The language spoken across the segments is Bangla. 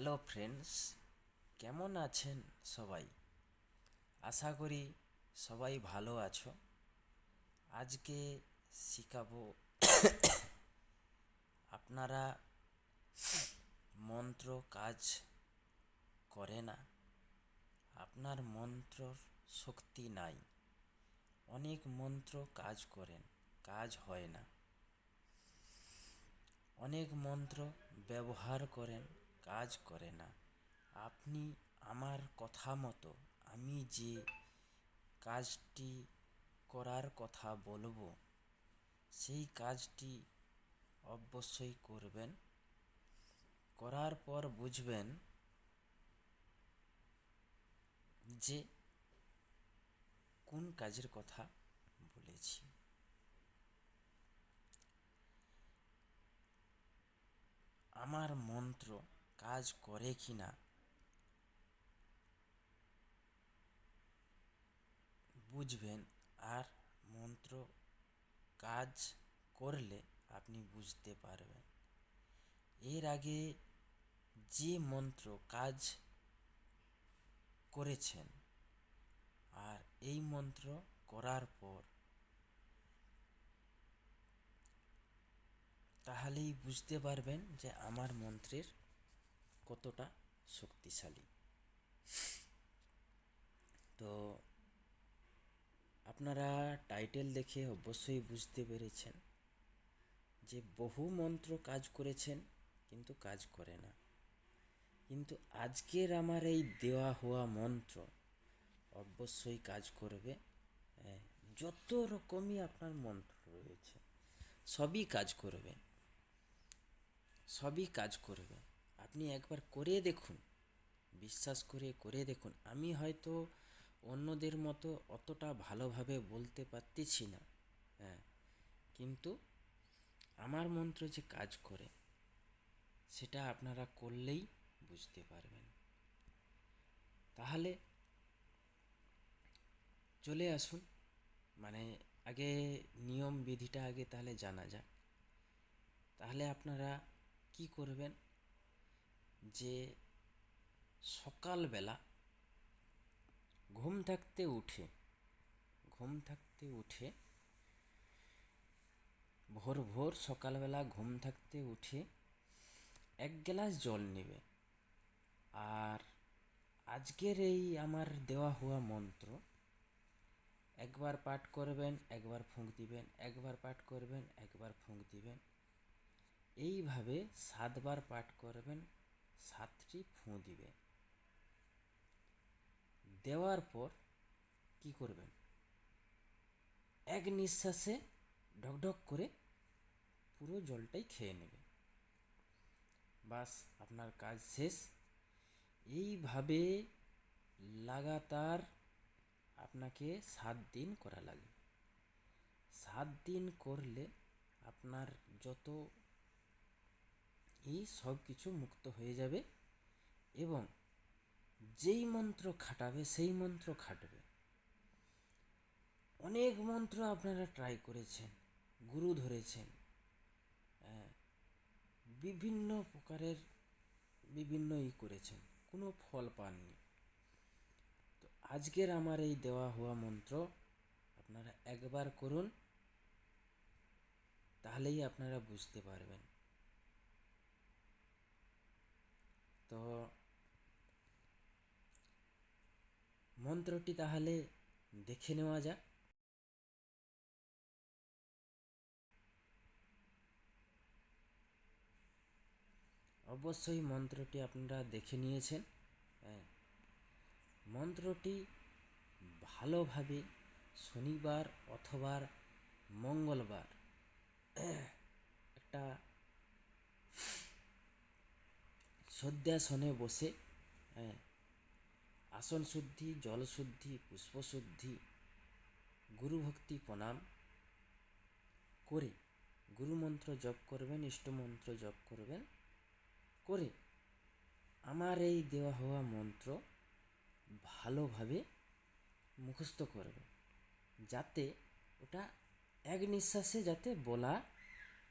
হ্যালো ফ্রেন্ডস, কেমন আছেন সবাই? আশা করি সবাই ভালো আছো। আজকে শিখাবো আপনারা মন্ত্র কাজ করে না। আপনার মন্ত্রর শক্তি নাই। অনেক মন্ত্র কাজ করেন, কাজ হয় না। অনেক মন্ত্র ব্যবহার করেন কাজ করে না। আপনি আমার কথা মতো আমি যে কাজটি করার কথা বলব, সেই কাজটি অবশ্যই করবেন। করার পর বুঝবেন যে কোন কাজের কথা বলেছি। আমার মন্ত্র কাজ করে কি না? বুঝবেন, আর মন্ত্র কাজ করলে আপনি বুঝতে পারবেন। এর আগে যে মন্ত্র কাজ করেছেন, আর এই মন্ত্র করার পর তাহলেই বুঝতে পারবেন যে আমার মন্ত্রের কতটা শক্তিশালী। তো আপনারা টাইটেল দেখে অবশ্যই বুঝতে পেরেছেন যে বহু মন্ত্র কাজ করেছেন কিন্তু কাজ করে না। কিন্তু আজকের আমার এই দেওয়া হওয়া মন্ত্র অবশ্যই কাজ করবে যত রকমই আপনার মন্ত্র রয়েছে, সবই কাজ করবে। সবই কাজ করবে। আপনি একবার করে দেখুন, বিশ্বাস করে করে দেখুন। আমি হয়তো অন্যদের মতো অতটা ভালোভাবে বলতে পারতেছি না হ্যাঁ। কিন্তু আমার মন্ত্র যে কাজ করে, সেটা আপনারা করলেই বুঝতে পারবেন। তাহলে চলে আসুন মানে আগে নিয়ম বিধিটা আগে তাহলে জানা যাক। তাহলে আপনারা কি করবেন? যে সকালবেলা ঘুম থাকতে উঠে, ঘুম থাকতে উঠে, ভোর ভোর সকালবেলা ঘুম থাকতে উঠে এক গ্লাস জল নেবে। আর আজকের এই আমার দেওয়া হওয়া মন্ত্র, একবার পাঠ করবেন, একবার ফুঁক দিবেন, একবার পাঠ করবেন, একবার ফুঁক দিবেন, এইভাবে সাতবার পাঠ করবেন। সাতটি ফুঁ দিবেন দেওয়ার পর কি করবেন? এক নিঃশ্বাসে ঢকঢক করে পুরো জলটাই খেয়ে নেবে। বাস, আপনার কাজ শেষ। এইভাবে লাগাতার আপনাকে সাত দিন করা লাগবে সাত দিন করলে আপনার যত এই সব কিছু মুক্ত হয়ে যাবে এবং যেই মন্ত্র খাটাবে, সেই মন্ত্র খাটবে। অনেক মন্ত্র আপনারা ট্রাই করেছেন, গুরু ধরেছেন। বিভিন্ন প্রকারের বিভিন্ন ই করেছেন, কোনো ফল পাননি। তো আজকের আমার এই দেওয়া হওয়া মন্ত্র আপনারা একবার করুন, তাহলেই আপনারা বুঝতে পারবেন। তো মন্ত্রটি তাহলে দেখে নেওয়া যাক। অবশ্যই মন্ত্রটি আপনারা দেখে নিয়েছেন। হ্যাঁ মন্ত্রটি ভালোভাবে শনিবার অথবা মঙ্গলবার একটা শয্যাসনে বসে হ্যাঁ আসন শুদ্ধি, জল শুদ্ধি, পুষ্প শুদ্ধি গুরুভক্তি প্রণাম করে গুরুমন্ত্র জপ করবেন ইষ্টমন্ত্র জপ করবেন করে আমার এই দেওয়া হওয়া মন্ত্র ভালোভাবে মুখস্থ করবে যাতে ওটা এক নিঃশ্বাসে যাতে বলা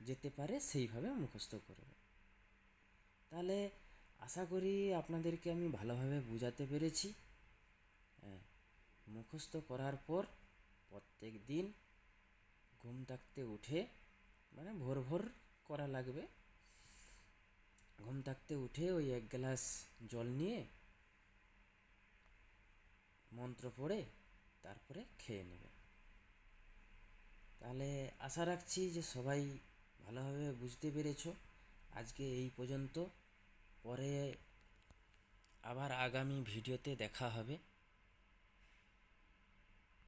যেতে পারে, সেইভাবে মুখস্থ করবে তাহলে আশা করি আপনাদেরকে আমি ভালোভাবে বোঝাতে পেরেছি। হ্যাঁ মুখস্থ করার পর প্রত্যেক দিন ঘুম থাকতে উঠে মানে ভোর ভোর করা লাগবে। ঘুম থাকতে উঠে ওই এক গ্লাস জল নিয়ে মন্ত্র পড়ে তারপরে খেয়ে নেবে তাহলে আশা রাখছি যে সবাই ভালোভাবে বুঝতে পেরেছ। আজকে এই পর্যন্ত। পরে আবার আগামী ভিডিওতে দেখা হবে।